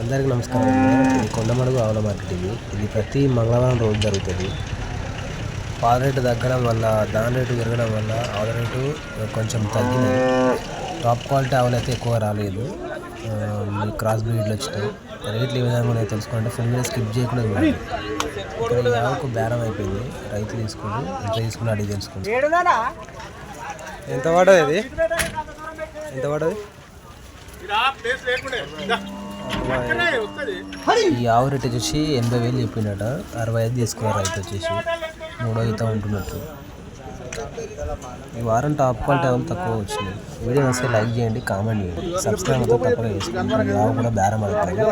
అందరికీ నమస్కారం అండి. ఇది కొండమడుగు ఆవుల మార్కెట్ ఇది. ఇది ప్రతి మంగళవారం రోజు జరుగుతుంది. పాల రేటు తగ్గడం వల్ల దాని రేటు పెరగడం వల్ల ఆవుల రేటు కొంచెం తగ్గినాయి. టాప్ క్వాలిటీ ఆవులు అయితే ఎక్కువ రాలేదు. క్రాస్ బ్రీడ్లు వచ్చినాయి. రేట్లు ఏ విధంగా ఉన్నాయో తెలుసుకోండి. ఫుల్ మీద స్కిప్ చేయకుండా చూడండి. ఇక్కడ ఈ ఆవుకు బేరం అయిపోయింది. రైతు తీసుకుని ఎంత తీసుకుని అడిగి తెలుసుకోండి ఎంత పడదు ఇది? ఎంత పడదు ఈ ఆవు రేట్ వచ్చేసి ఎనభై వేలు చెప్పిండట. అరవై ఐదు తీసుకున్నారు రైతు వచ్చేసి మూడో ఈత ఉంటున్నట్టు. ఈ వారం టాప్ క్వాలిటీ ఆవులు తక్కువ వచ్చింది వీడియో వస్తే లైక్ చేయండి కామెంట్ చేయండి. సబ్స్క్రైబ్ అయితే తప్పక చేసుకోండి. ఆవు కూడా బేరం అవుతుంది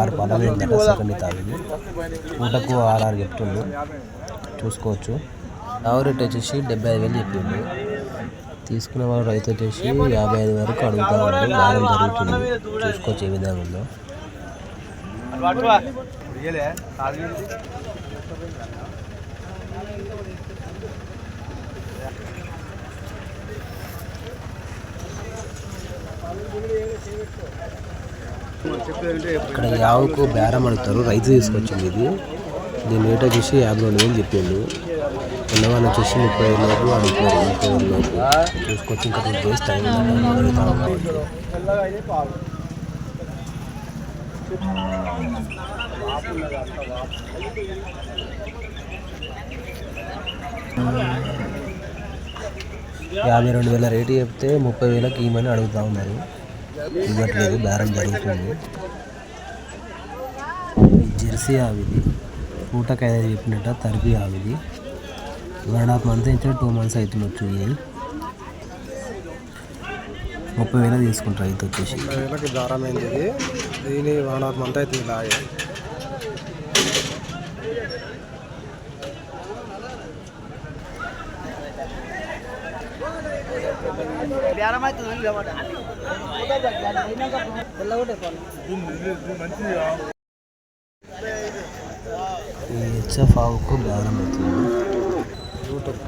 ఆరు పదాలు ఏంటంటే సెకండ్ తాగింది పూటకు ఆరు ఆరు చూసుకోవచ్చు. ఆవు రేట్ వచ్చేసి డెబ్బై ఐదు వేలు చెప్పిండు. తీసుకునే వాళ్ళు రైతు వచ్చేసి యాభై ఐదు వరకు అడుగుతారు. వారం జరుగుతుంది. చూసుకోవచ్చు ఏ విధంగా ఉందో. ఇక్కడ యావుకు బేరం అడుగుతారు. రైతు తీసుకొచ్చింది ఇది. దీని రేట్ వచ్చేసి యాభై రెండు వేలు చెప్పిండు. పిల్లవాళ్ళు వచ్చేసి ముప్పై ఐదు లోపు అడుగుతున్నారు. ముప్పై ఐదు లోపు. చూసుకొచ్చి ఇంకా టూ డేస్ టైం యాభై రెండు వేల రేటు చెప్తే ముప్పై వేలకు ఇవ్వమని అడుగుతా ఉన్నారు. ఇవ్వట్లేదు. బేరం జరుగుతుంది. జెర్సీ ఆవిది పూటకి చెప్పినట్ట తరిపి ఆవిది వన్ అండ్ హాఫ్ మంత్ అయితే టూ మంత్స్ అవుతుండొచ్చు ఇది ముప్పై వేల తీసుకుంటారు రైతు వచ్చేసి. ముప్పై వేలకి దారమైంది ఇది? దీని వన్ హాఫ్ మంత్ అవుతుంది లాగే ఈ హెచ్ఎఫ్ ఆవుకు బేరం అవుతుంది. యూట్యూబ్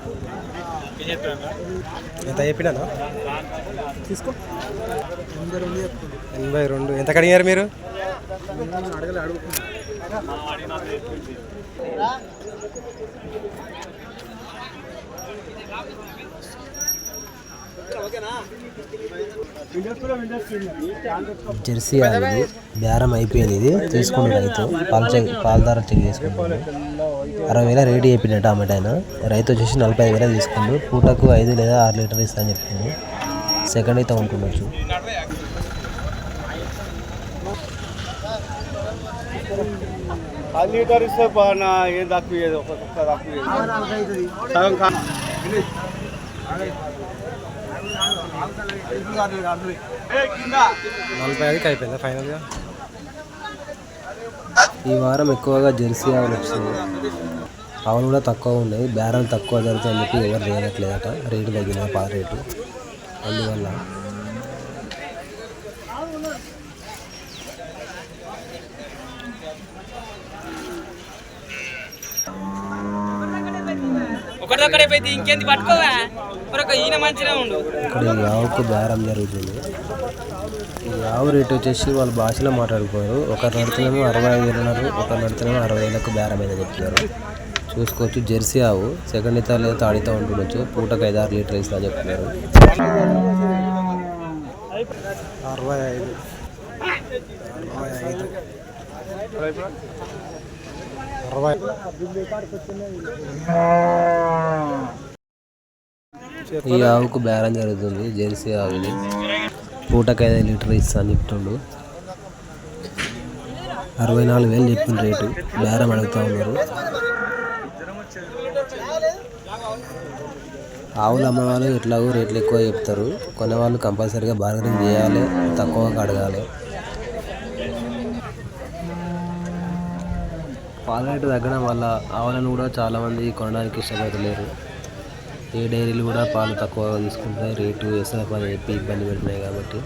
ఎంత చెప్పినాను? తీసుకో. ఎనభై రెండు. ఎంత కడిగారు మీరు? జెర్సీ అనేది బేరం అయిపోయింది ఇది. తీసుకుని రైతు. పాల చెక్ పాలదార చెక్ చేసుకుంటాడు అరవై వేల రేటు చెప్పినట్టు ఆమె ఆయన. రైతు వచ్చేసి నలభై ఐదు వేల తీసుకుండు పూటకు ఐదు లేదా ఆరు లీటర్ ఇస్తాను అని చెప్పిండు. సెకండ్ అయితే ఉంటుండొచ్చు. లీటర్ ఇస్తే ఏం తక్కువ నలభై ఐదుకి అయిపోయిందా ఫైనల్గా ఈ వారం ఎక్కువగా జెర్సీ ఆవులు వచ్చింది ఆవులు కూడా తక్కువ ఉన్నాయి. బేరం తక్కువ జరుగుతాయని చెప్పి ఎవరు లేనట్లేదట రేటు తగ్గిన పాల రేటు. అందువల్ల ఒకటొక్కడే పోయి ఇంకేంది పట్టుకోవా? ఇక్కడ ఈ ఆవుకు బేరం జరుగుతుంది. ఈ ఆవు రేట్ వచ్చేసి వాళ్ళ భాషలో మాట్లాడుకోరు. ఒకరు నడుతున్నాము అరవై ఐదు ఉన్నారు ఒకరు నడుతున్నాము అరవై వేలకు బేరం అయితే చెప్తున్నారు చూసుకోవచ్చు జెర్సీ ఆవు సెకండ్ ఇతా లేదా తాడితో ఉంటుండొచ్చు. పూటకు ఐదు ఆరు లీటర్ ఇస్తా చెప్తున్నారు. అరవై ఐదు. అరవై ఐదు. అరవై ఈ ఆవుకు బేరం జరుగుతుంది జెర్సీ ఆవుని. పూటకి ఐదు లీటర్ ఇస్తా అని చెప్తుండు. అరవై నాలుగు వేలు చెప్పిన రేటు బేరం అడుగుతా ఉన్నారు. ఆవులు అమ్మవాళ్ళు ఎట్లాగో రేట్లు ఎక్కువ చెప్తారు. కొనేవాళ్ళు కంపల్సరీగా బార్గెనింగ్ చేయాలి తక్కువగా అడగాలి. పాల రేటు తగ్గడం వల్ల ఆవులను కూడా చాలామంది కొనడానికి ఇష్టపడలేరు. ఏ డైరీలు కూడా పాలు తక్కువగా తీసుకుంటాయి రేటు ఎసరఫ్ అని చెప్పి ఇబ్బంది పెడుతున్నాయి కాబట్టి.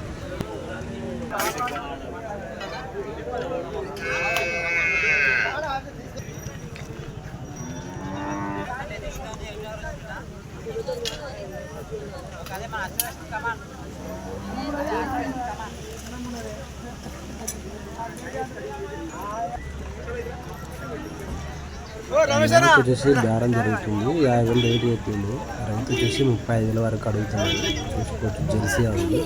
రైతు వచ్చేసి బేరం జరుగుతుంది. యాభై వేలు రేటు చెప్పింది రైతు వచ్చేసి ముప్పై ఐదు వేల వరకు అడుగుతున్నాడు. చూసుకోవచ్చు జెర్సీ ఉంది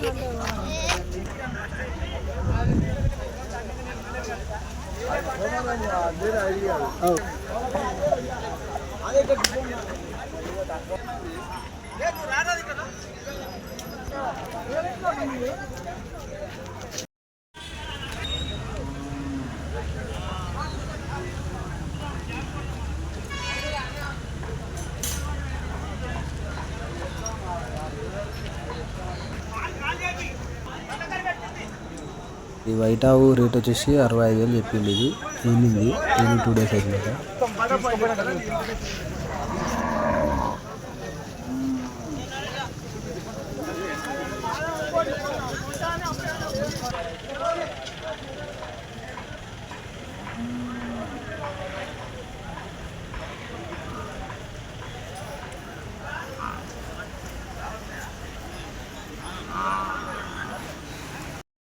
ఈ వైట్ ఆవు రేట్ వచ్చేసి అరవై ఐదు వేలు చెప్పింది ఇది. తేలింది తేలి టూ డేస్ అయిపోయింది.